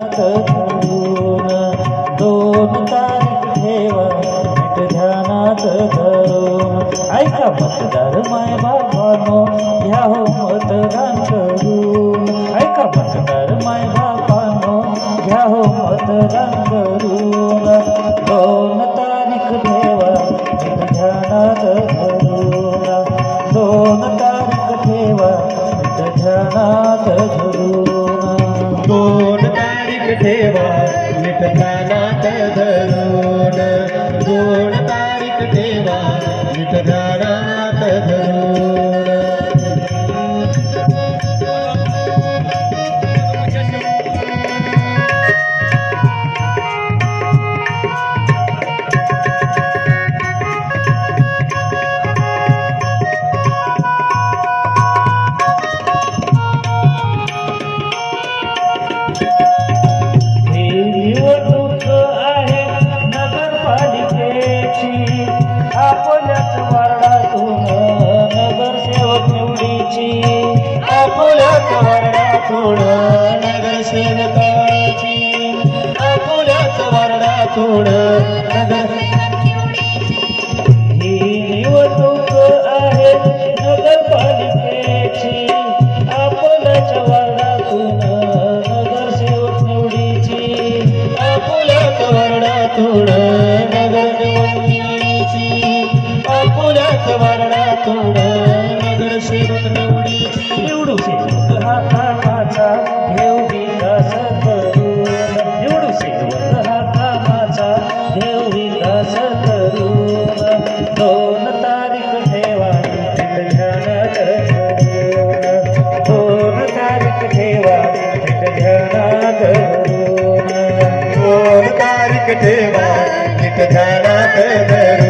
धरून दोन तारीख ठेवा नीट ध्यानात धरून ऐका मतदार माय बाबानो ह्या हो मतदान करून ऐका मतदार माय बाबानो घ्या हो मतदान करून दोन तारीख ठेवा नीट ध्यानात धरून. ठेवा विठ्ठलात धरून. जोड तारीख ठेवा विठ्ठला नगरपालिकेची आपल्याच वार्डातून नगरसेवक निवडीची. आपल्याच वर्णातून नगरसेवकाची आपल्याच वर्णातून नगर ही निवडणूक आहे नगरपालिकेची. आपल्याच वार्डातून नगरसेवक निवडीची. आपुल्याच वर्णातून नगर वर्णातून नगर निवडीची निवडू सेवक हा कामाचा विकास करून निवडू सेवक हा विकास दोन तारीख ठेवा नीट ध्यानात दोन तारीख ठेवा नीट ध्यानात दोन तारीख ठेवा नीट ध्यानात